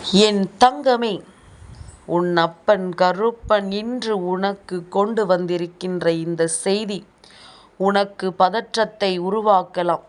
என் தங்கமே உன் அப்பன் கருப்பன் இன்று உனக்கு கொண்டு வந்திருக்கின்ற இந்த செய்தி உனக்கு பதற்றத்தை உருவாக்கலாம்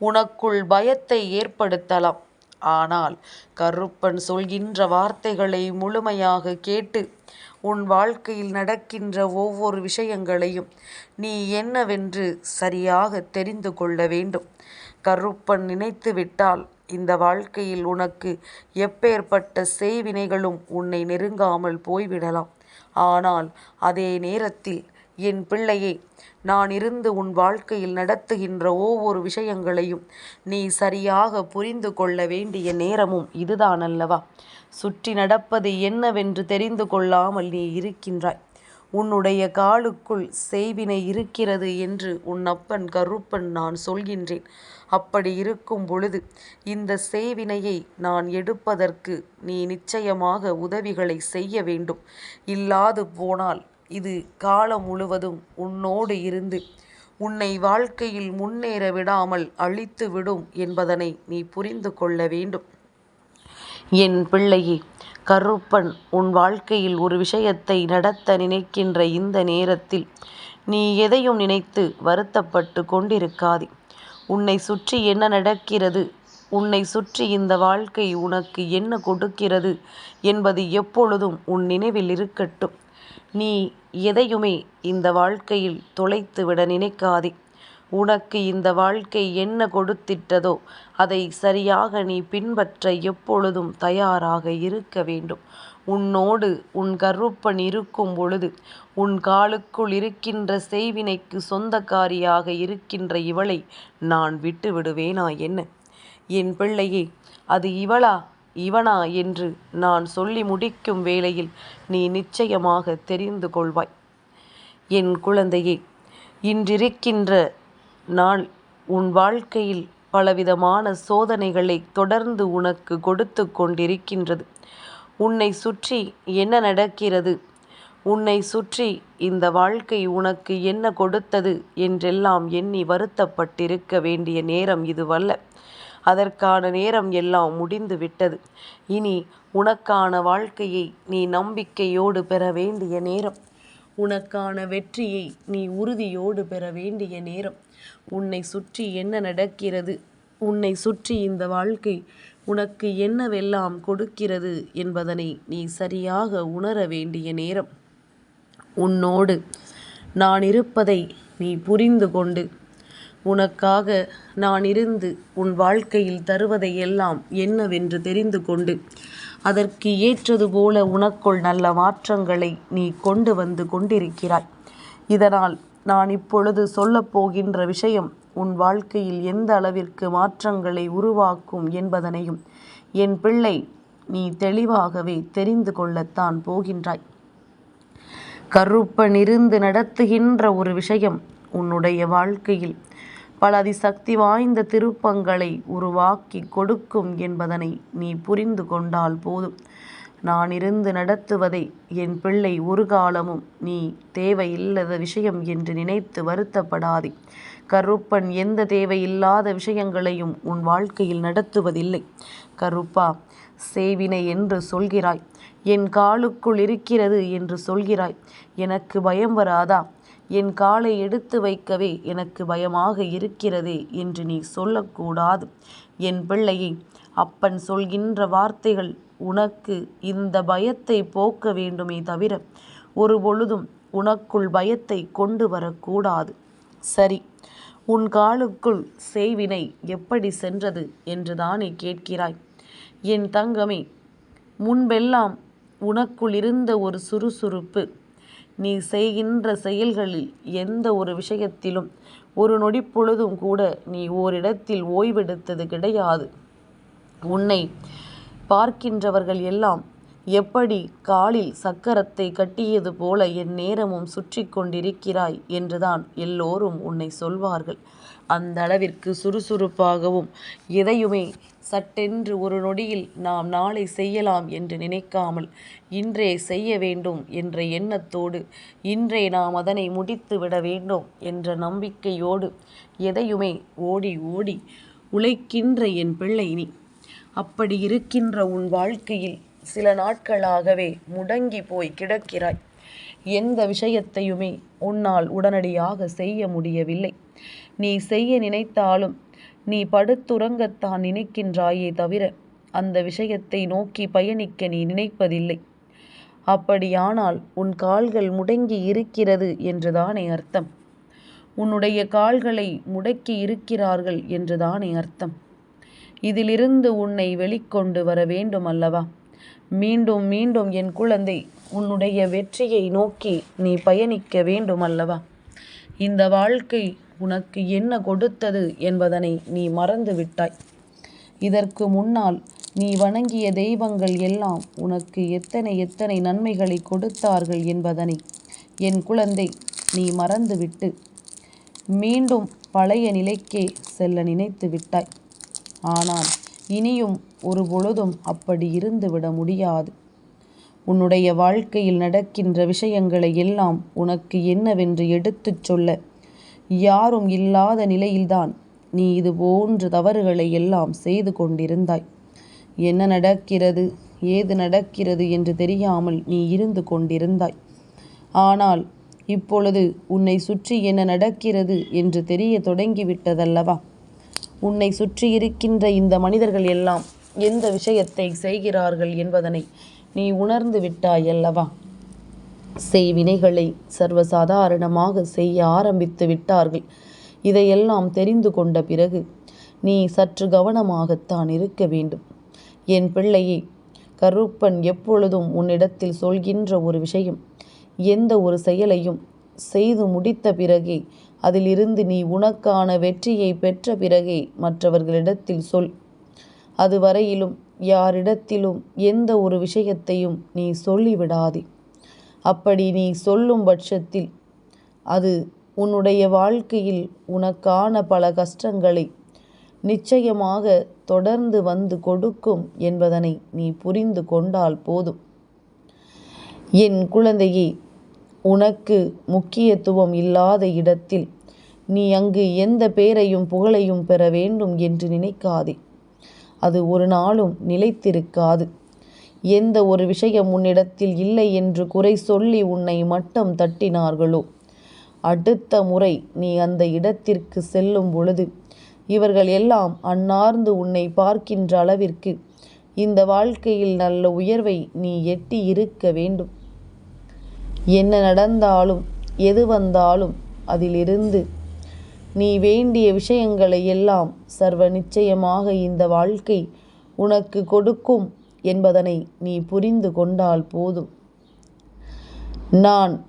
உனக்குள் பயத்தை ஏற்படுத்தலாம். ஆனால் கருப்பன் சொல்கின்ற வார்த்தைகளை முழுமையாக கேட்டு உன் வாழ்க்கையில் நடக்கின்ற ஒவ்வொரு விஷயங்களையும் நீ என்னவென்று சரியாக தெரிந்து கொள்ள வேண்டும். கருப்பன் நினைத்து விட்டால் இந்த வாழ்க்கையில் உனக்கு எப்பேற்பட்ட செய்வினைகளும் உன்னை நெருங்காமல் போய்விடலாம். ஆனால் அதே நேரத்தில் என் பிள்ளையே நான் இருந்து உன் வாழ்க்கையில் நடத்துகின்ற ஒவ்வொரு விஷயங்களையும் நீ சரியாக புரிந்து கொள்ள வேண்டிய நேரமும் இதுதான் அல்லவா? சுற்றி நடப்பது என்னவென்று தெரிந்து கொள்ளாமல் நீ இருக்கின்றாய். உன்னுடைய காலுக்குள் செய்வினை இருக்கிறது என்று உன் அப்பன் கருப்பன் நான் சொல்கின்றேன். அப்படி இருக்கும் பொழுது இந்த செய்வினையை நான் எடுப்பதற்கு நீ நிச்சயமாக உதவிகளை செய்ய வேண்டும். இல்லாது போனால் இது காலம் முழுவதும் உன்னோடு இருந்து உன்னை வாழ்க்கையில் முன்னேற விடாமல் அழித்து விடும் என்பதனை நீ புரிந்து கொள்ள வேண்டும். என் பிள்ளையே கருப்பன் உன் வாழ்க்கையில் ஒரு விஷயத்தை நடத்த நினைக்கின்ற இந்த நேரத்தில் நீ எதையும் நினைத்து வருத்தப்பட்டு கொண்டிருக்காதே. உன்னை சுற்றி என்ன நடக்கிறது? உன்னை சுற்றி இந்த வாழ்க்கை உனக்கு என்ன கொடுக்கிறது என்பது எப்பொழுதும் உன் நினைவில் இருக்கட்டும். நீ எதையுமே இந்த வாழ்க்கையில் தொலைத்து விட நினைக்காதே. உனக்கு இந்த வாழ்க்கை என்ன கொடுத்திட்டதோ அதை சரியாக நீ பின்பற்ற எப்பொழுதும் தயாராக இருக்க வேண்டும். உன்னோடு உன் கருப்பன் இருக்கும் பொழுது உன் காலுக்குள் இருக்கின்ற செய்வினைக்கு சொந்தக்காரியாக இருக்கின்ற இவளை நான் விட்டு விடுவேனா என்ன? என் பிள்ளையே அது இவளா இவனா என்று நான் சொல்லி முடிக்கும் வேளையில் நீ நிச்சயமாக தெரிந்து கொள்வாய். என் குழந்தையே இன்றிருக்கின்ற நான் உன் வாழ்க்கையில் பலவிதமான சோதனைகளை தொடர்ந்து உனக்கு கொடுத்து கொண்டிருக்கின்றது. உன்னை சுற்றி என்ன நடக்கிறது? உன்னை சுற்றி இந்த வாழ்க்கை உனக்கு என்ன கொடுத்தது என்றெல்லாம் எண்ணி வருத்தப்பட்டிருக்க வேண்டிய நேரம் இதுவல்ல. அதற்கான நேரம் எல்லாம் முடிந்து விட்டது இனி உனக்கான வாழ்க்கையை நீ நம்பிக்கையோடு பெற வேண்டிய நேரம். உனக்கான வெற்றியை நீ உறுதியோடு பெற வேண்டிய நேரம். உன்னை சுற்றி என்ன நடக்கிறது? உன்னை சுற்றி இந்த வாழ்க்கை உனக்கு என்னவெல்லாம் கொடுக்கிறது என்பதனை நீ சரியாக உணர வேண்டிய நேரம். உன்னோடு நான் இருப்பதை நீ புரிந்து கொண்டு உனக்காக நான் இருந்து உன் வாழ்க்கையில் தருவதை எல்லாம் என்னவென்று தெரிந்து கொண்டு அதற்கு ஏற்றது போல உனக்குள் நல்ல மாற்றங்களை நீ கொண்டு வந்து கொண்டிருக்கிறாய். இதனால் நான் இப்பொழுது சொல்லப்போகின்ற விஷயம் உன் வாழ்க்கையில் எந்த அளவிற்கு மாற்றங்களை உருவாக்கும் என்பதனையும் என் பிள்ளை நீ தெளிவாகவே தெரிந்து கொள்ளத்தான் போகின்றாய். கருப்பனிருந்து நடத்துகின்ற ஒரு விஷயம் உன்னுடைய வாழ்க்கையில் பல அதிசக்தி வாய்ந்த திருப்பங்களை உருவாக்கி கொடுக்கும் என்பதனை நீ புரிந்து கொண்டால் போதும். நான் இருந்து நடத்துவதை என் பிள்ளை ஒரு காலமும் நீ தேவையில்லாத விஷயம் என்று நினைத்து வருத்தப்படாதே. கருப்பன் எந்த தேவையில்லாத விஷயங்களையும் உன் வாழ்க்கையில் நடத்துவதில்லை. கருப்பா சேவினை என்று சொல்கிறாய். என் காலுக்குள் இருக்கிறது என்று சொல்கிறாய். எனக்கு பயம் வராதா? என் காலை எடுத்து வைக்கவே எனக்கு பயமாக இருக்கிறதே என்று நீ சொல்லக்கூடாது. என் பிள்ளையை அப்பன் சொல்கின்ற வார்த்தைகள் உனக்கு இந்த பயத்தை போக்க வேண்டுமே தவிர ஒரு பொழுதும் உனக்குள் பயத்தை கொண்டு வரக்கூடாது. சரி உன் காலுக்குள் செய்வினை எப்படி சென்றது என்று தானே கேட்கிறாய். என் தங்கமே முன்பெல்லாம் உனக்குள் இருந்த ஒரு சுறுசுறுப்பு நீ செய்கின்ற செயல்களில் எந்த ஒரு விஷயத்திலும் ஒரு நொடி பொழுதும் கூட நீ ஓரிடத்தில் ஓய்வெடுத்தது கிடையாது. உன்னை பார்க்கின்றவர்கள் எல்லாம் எப்படி காலில் சக்கரத்தை கட்டியது போல என் நேரமும் சுற்றி கொண்டிருக்கிறாய் என்றுதான் எல்லோரும் உன்னை சொல்வார்கள். அந்த அளவிற்கு சுறுசுறுப்பாகவும் எதையுமே சட்டென்று ஒரு நொடியில் நாம் நாளை செய்யலாம் என்று நினைக்காமல் இன்றே செய்ய வேண்டும் என்ற எண்ணத்தோடு இன்றே நாம் அதனை முடித்து விட வேண்டும் என்ற நம்பிக்கையோடு எதையுமே ஓடி ஓடி உழைக்கின்ற என் பிள்ளை நீ. அப்படி இருக்கின்ற உன் வாழ்க்கையில் சில நாட்களாகவே முடங்கி போய் கிடக்கிறாய். எந்த விஷயத்தையுமே உன்னால் உடனடியாக செய்ய முடியவில்லை. நீ செய்ய நினைத்தாலும் நீ படுத்துறங்கத்தான் நினைக்கின்றாயே தவிர அந்த விஷயத்தை நோக்கி பயணிக்க நீ நினைப்பதில்லை. அப்படியானால் உன் கால்கள் முடங்கி இருக்கிறது என்றுதானே அர்த்தம். உன்னுடைய கால்களை முடக்கி இருக்கிறார்கள் என்றுதானே அர்த்தம். இதிலிருந்து உன்னை வெளிக்கொண்டு வர வேண்டும் அல்லவா? மீண்டும் மீண்டும் என் குழந்தை உன்னுடைய வெற்றியை நோக்கி நீ பயணிக்க வேண்டும் அல்லவா? இந்த வாழ்க்கை உனக்கு என்ன கொடுத்தது என்பதனை நீ மறந்து விட்டாய். இதற்கு முன்னால் நீ வணங்கிய தெய்வங்கள் எல்லாம் உனக்கு எத்தனை எத்தனை நன்மைகளை கொடுத்தார்கள் என்பதனை என் குழந்தை நீ மறந்துவிட்டு மீண்டும் பழைய நிலைக்கே செல்ல நினைத்து விட்டாய். ஆனால் இனியும் ஒரு பொழுதும் அப்படி இருந்துவிட முடியாது. உன்னுடைய வாழ்க்கையில் நடக்கின்ற விஷயங்களை எல்லாம் உனக்கு என்னவென்று எடுத்துச் சொல்ல. யாரும் இல்லாத நிலையில்தான் நீ இது போன்ற தவறுகளை எல்லாம் செய்து கொண்டிருந்தாய். என்ன நடக்கிறது ஏது நடக்கிறது என்று தெரியாமல் நீ இருந்து கொண்டிருந்தாய். ஆனால் இப்பொழுது உன்னை சுற்றி என்ன நடக்கிறது என்று தெரிய தொடங்கிவிட்டதல்லவா உன்னை சுற்றி இருக்கின்ற இந்த மனிதர்கள் எல்லாம் எந்த விஷயத்தை செய்கிறார்கள் என்பதனை நீ உணர்ந்து விட்டாய் அல்லவா? செய்வினைகளை சர்வசாதாரணமாக செய்ய ஆரம்பித்து விட்டார்கள். இதையெல்லாம் தெரிந்து கொண்ட பிறகு நீ சற்று கவனமாகத்தான் இருக்க வேண்டும். என் பிள்ளையே கருப்பன் எப்பொழுதும் உன்னிடத்தில் சொல்கின்ற ஒரு விஷயம் எந்த ஒரு செயலையும் செய்து முடித்த பிறகே அதிலிருந்து நீ உனக்கான வெற்றியை பெற்ற பிறகே மற்றவர்களிடத்தில் சொல். அதுவரையிலும் யாரிடத்திலும் எந்த ஒரு விஷயத்தையும் நீ சொல்லிவிடாதே. அப்படி நீ சொல்லும் பட்சத்தில் அது உன்னுடைய வாழ்க்கையில் உனக்கான பல கஷ்டங்களை நிச்சயமாக தொடர்ந்து வந்து கொடுக்கும் என்பதனை நீ புரிந்து கொண்டால் போதும். என் குழந்தையே உனக்கு முக்கியத்துவம் இல்லாத இடத்தில் நீ அங்கு எந்த பேரையும் புகழையும் பெற வேண்டும் என்று நினைக்காதே. அது ஒரு நாளும் நிலைத்திருக்காது. எந்த ஒரு விஷயம் உன்னிடத்தில் இல்லை என்று குறை சொல்லி உன்னை மட்டம் தட்டினார்களோ அடுத்த முறை நீ அந்த இடத்திற்கு செல்லும் பொழுது இவர்கள் எல்லாம் அன்னார்ந்து உன்னை பார்க்கின்ற அளவிற்கு இந்த வாழ்க்கையில் நல்ல உயர்வை நீ எட்டி இருக்க வேண்டும். என்ன நடந்தாலும் எது வந்தாலும் அதிலிருந்து. நீ வேண்டிய விஷயங்களை எல்லாம் சர்வ நிச்சயமாக இந்த வாழ்க்கை உனக்கு கொடுக்கும் என்பதனை நீ புரிந்து கொண்டால் போதும். நான்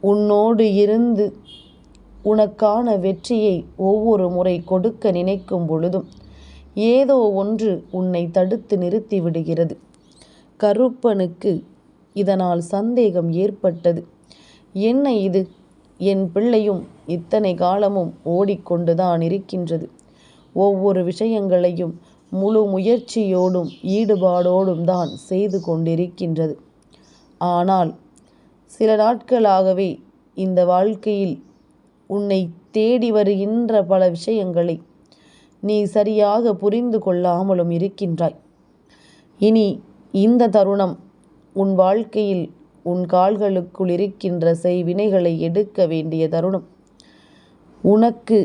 உன்னோடு இருந்து உனக்கான வெற்றியை ஒவ்வொரு முறை கொடுக்க நினைக்கும் பொழுதும் ஏதோ ஒன்று உன்னை தடுத்து நிறுத்தி விடுகிறது. கருப்பனுக்கு இதனால் சந்தேகம் ஏற்பட்டது. என்ன இது? என் பிள்ளையும் இத்தனை காலமும் ஓடிக்கொண்டுதான் இருக்கின்றது. ஒவ்வொரு விஷயங்களையும் முழு முயற்சியோடும் ஈடுபாடோடும் தான் செய்து கொண்டிருக்கின்றது. ஆனால் சில நாட்களாகவே இந்த வாழ்க்கையில் உன்னை தேடி வருகின்ற பல விஷயங்களை நீ சரியாக புரிந்து கொள்ளாமலும் இருக்கின்றாய். இனி இந்த தருணம் உன் வாழ்க்கையில் உன் கால்களுக்குள் இருக்கின்ற செய்வினைகளை எடுக்க வேண்டிய தருணம். உனக்கு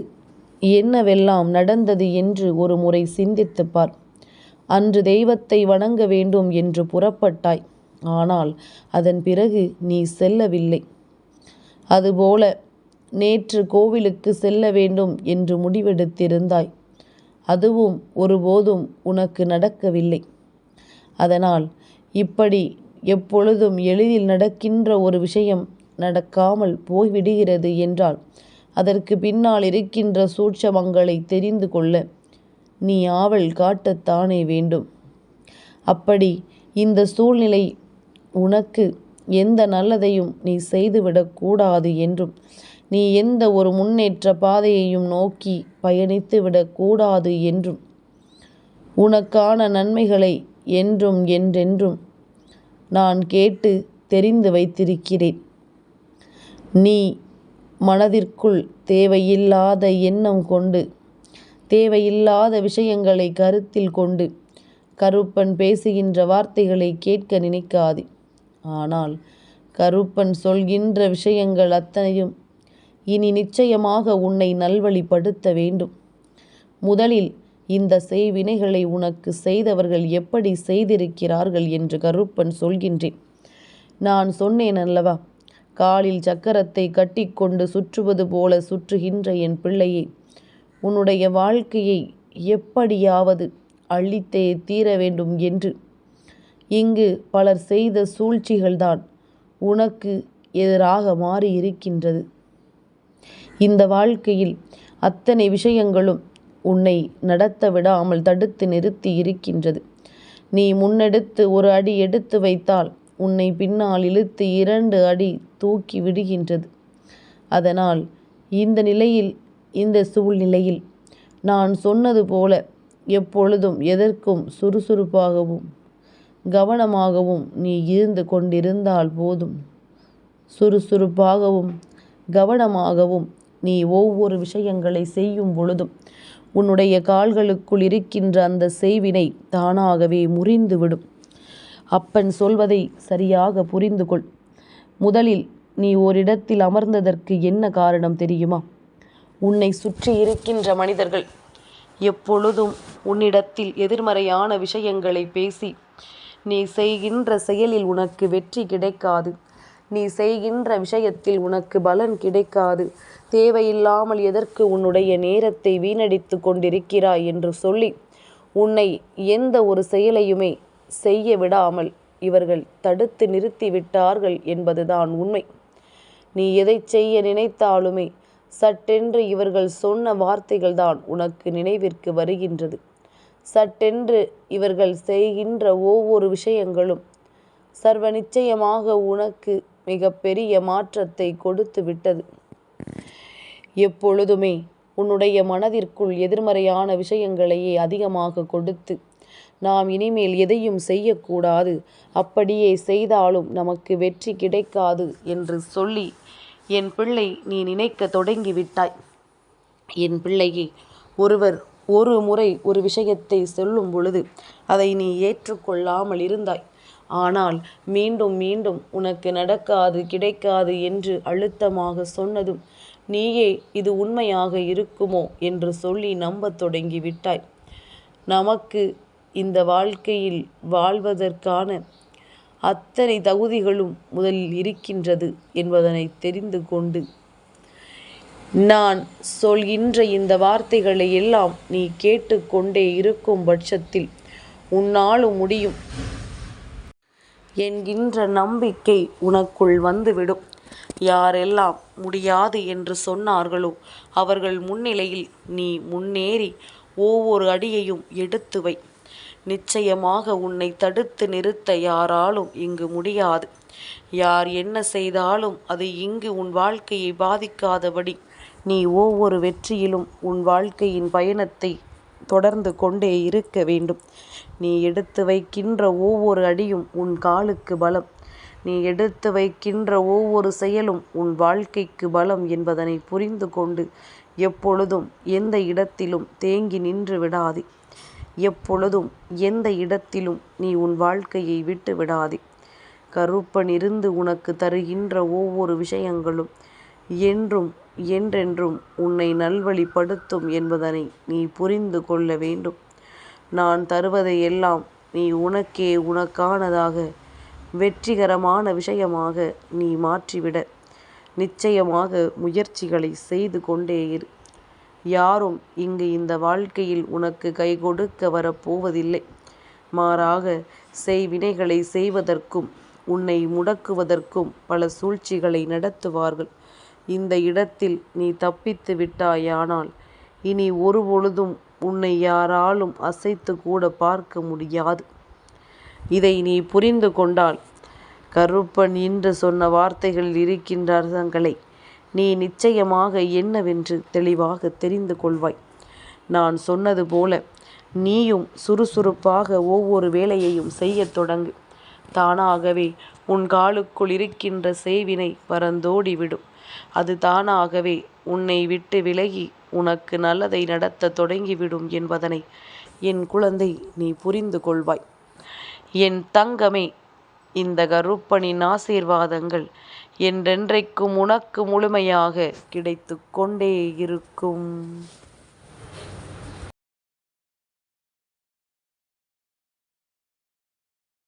என்னவெல்லாம் நடந்தது என்று ஒரு முறை சிந்தித்துப் பார். அன்று தெய்வத்தை வணங்க வேண்டும் என்று புறப்பட்டாய். ஆனால் அதன் பிறகு நீ செல்லவில்லை. அதுபோல நேற்று கோவிலுக்கு செல்ல வேண்டும் என்று முடிவெடுத்திருந்தாய். அதுவும் ஒருபோதும் உனக்கு நடக்கவில்லை. அதனால் இப்படி எப்பொழுதும் எளிதில் நடக்கின்ற ஒரு விஷயம் நடக்காமல் போய்விடுகிறது என்றால் அதற்கு பின்னால் இருக்கின்ற சூட்சமங்களை தெரிந்து கொள்ள நீ ஆவல் காட்டத்தானே வேண்டும். அப்படி இந்த சூழ்நிலை உனக்கு எந்த நல்லதையும் நீ செய்துவிடக்கூடாது என்றும் நீ எந்த ஒரு முன்னேற்ற பாதையையும் நோக்கி பயணித்து விடக்கூடாது என்றும் உனக்கான நன்மைகளை என்றும் என்றென்றும் நான் கேட்டு தெரிந்து வைத்திருக்கிறேன். நீ மனதிற்குள் தேவையில்லாத எண்ணம் கொண்டு தேவையில்லாத விஷயங்களை கருத்தில் கொண்டு கருப்பன் பேசுகின்ற வார்த்தைகளை கேட்க நினைக்காதே. ஆனால் கருப்பன் சொல்கின்ற விஷயங்கள் அத்தனையும் இனி நிச்சயமாக உன்னை நல்வழிப்படுத்த வேண்டும். முதலில் இந்த செய்வினைகளை உனக்கு செய்தவர்கள் எப்படி செய்திருக்கிறார்கள் என்று கருப்பன் சொல்கின்றேன். நான் சொன்னேன் அல்லவா காலில் சக்கரத்தை கட்டிக்கொண்டு சுற்றுவது போல சுற்றுகின்ற என் பிள்ளையை உன்னுடைய வாழ்க்கையை எப்படியாவது அழித்தே தீர வேண்டும் என்று. இங்கு பலர் செய்த சூழ்ச்சிகள்தான் உனக்கு எதிராக மாறி இருக்கின்றது இந்த வாழ்க்கையில் அத்தனை விஷயங்களும் உன்னை நடத்த விடாமல் தடுத்து நிறுத்தி இருக்கின்றது. நீ முன்னெடுத்து ஒரு அடி எடுத்து வைத்தால் உன்னை பின்னால் இழுத்து இரண்டு அடி தூக்கி விடுகின்றது. அதனால் இந்த நிலையில் இந்த சூழ்நிலையில் நான் சொன்னது போல எப்பொழுதும் எதற்கும் சுறுசுறுப்பாகவும் கவனமாகவும் நீ இருந்து கொண்டிருந்தால் போதும். சுறுசுறுப்பாகவும் கவனமாகவும் நீ ஒவ்வொரு விஷயங்களை செய்யும் பொழுதும் உன்னுடைய கால்களுக்குள் இருக்கின்ற அந்த செய்வினை தானாகவே முறிந்துவிடும். அப்பன் சொல்வதை சரியாக புரிந்து கொள் முதலில் நீ ஓரிடத்தில் அமர்ந்ததற்கு என்ன காரணம் தெரியுமா? உன்னை சுற்றி இருக்கின்ற மனிதர்கள் எப்பொழுதும் உன்னிடத்தில் எதிர்மறையான விஷயங்களை பேசி நீ செய்கின்ற செயலில் உனக்கு வெற்றி கிடைக்காது. நீ செய்கின்ற விஷயத்தில் உனக்கு பலன் கிடைக்காது. தேவையில்லாமல் எதற்கு உன்னுடைய நேரத்தை வீணடித்து கொண்டிருக்கிறாய் என்று சொல்லி உன்னை எந்த ஒரு செயலையுமே செய்ய விடாமல் இவர்கள் தடுத்து நிறுத்திவிட்டார்கள் என்பதுதான் உண்மை. நீ எதை செய்ய நினைத்தாலுமே சட்டென்று இவர்கள் சொன்ன வார்த்தைகள்தான் உனக்கு நினைவிற்கு வருகின்றது. சட்டென்று இவர்கள் செய்கின்ற ஒவ்வொரு விஷயங்களும் சர்வ நிச்சயமாக உனக்கு மிகப்பெரிய மாற்றத்தை கொடுத்து விட்டது. எப்பொழுதுமே உன்னுடைய மனதிற்குள் எதிர்மறையான விஷயங்களையே அதிகமாக கொடுத்து நாம் இனிமேல் எதையும் செய்யக்கூடாது. அப்படியே செய்தாலும் நமக்கு வெற்றி கிடைக்காது என்று சொல்லி என் பிள்ளை நீ நினைக்க தொடங்கிவிட்டாய். என் பிள்ளையே ஒருவர் ஒரு முறை ஒரு விஷயத்தை சொல்லும் பொழுது அதை நீ ஏற்றுக்கொள்ளாமல் இருந்தாய். ஆனால் மீண்டும் மீண்டும் உனக்கு நடக்காது கிடைக்காது என்று அழுத்தமாக சொன்னதும் நீயே இது உண்மையாக இருக்குமோ? என்று சொல்லி நம்பத் தொடங்கி விட்டாய் நமக்கு இந்த வாழ்க்கையில் வாழ்வதற்கான அத்தனை தகுதிகளும் முதலில் இருக்கின்றது என்பதனை தெரிந்து கொண்டு நான் சொல்கின்ற இந்த வார்த்தைகளை எல்லாம் நீ கேட்டுக்கொண்டே இருக்கும் பட்சத்தில் உன்னாலும் முடியும். என்கின்ற நம்பிக்கை உனக்குள் வந்துவிடும். யாரெல்லாம் முடியாது என்று சொன்னார்களோ அவர்கள் முன்னிலையில் நீ முன்னேறி ஒவ்வொரு அடியையும் எடுத்து வை. நிச்சயமாக உன்னை தடுத்து நிறுத்த யாராலும் இங்கு முடியாது. யார் என்ன செய்தாலும் அது இங்கு உன் வாழ்க்கையை பாதிக்காதபடி நீ ஒவ்வொரு வெற்றியிலும் உன் வாழ்க்கையின் பயணத்தை தொடர்ந்து கொண்டே இருக்க வேண்டும். நீ எடுத்து வைக்கின்ற ஒவ்வொரு அடியும் உன் காலுக்கு பலம். நீ எடுத்து வைக்கின்ற ஒவ்வொரு செயலும் உன் வாழ்க்கைக்கு பலம் என்பதனை புரிந்து கொண்டு எப்பொழுதும் எந்த இடத்திலும் தேங்கி நின்று விடாதே. எப்பொழுதும் எந்த இடத்திலும் நீ உன் வாழ்க்கையை விட்டு விடாதே. கருப்பன் இருந்து உனக்கு தருகின்ற ஒவ்வொரு விஷயங்களும் என்றும் என்றென்றும் உன்னை நல்வழிப்படுத்தும் என்பதனை நீ புரிந்து கொள்ள வேண்டும். நான் தருவதை எல்லாம் நீ உனக்கே உனக்கானதாக வெற்றிகரமான விஷயமாக நீ மாற்றிவிட நிச்சயமாக முயற்சிகளை செய்து கொண்டே இரு. யாரும் இங்கு இந்த வாழ்க்கையில் உனக்கு கை கொடுக்க வரப்போவதில்லை. மாறாக செய்வினைகளை செய்வதற்கும் உன்னை முடக்குவதற்கும் பல சூழ்ச்சிகளை நடத்துவார்கள். இந்த இடத்தில் நீ தப்பித்து விட்டாயானால் இனி ஒருபொழுதும் உன்னை யாராலும் அசைத்து கூட பார்க்க முடியாது. இதை நீ புரிந்து கொண்டால் கருப்பன் இன்று சொன்ன வார்த்தைகளில் இருக்கின்ற அர்த்தங்களை நீ நிச்சயமாக என்னவென்று தெளிவாக தெரிந்து கொள்வாய். நான் சொன்னது போல நீயும் சுறுசுறுப்பாக ஒவ்வொரு வேலையையும் செய்யத் தொடங்கு. தானாகவே உன் காலுக்குள் இருக்கின்ற சேவினை பறந்தோடிவிடும். அது தானாகவே உன்னை விட்டு விலகி உனக்கு நல்லதை நடத்த தொடங்கிவிடும் என்பதனை என் குழந்தை நீ புரிந்து கொள்வாய். என் தங்கமே இந்த கருப்பனின் ஆசீர்வாதங்கள் என்றென்றைக்கும் உனக்கு முழுமையாக கிடைத்துக் கொண்டே இருக்கும்.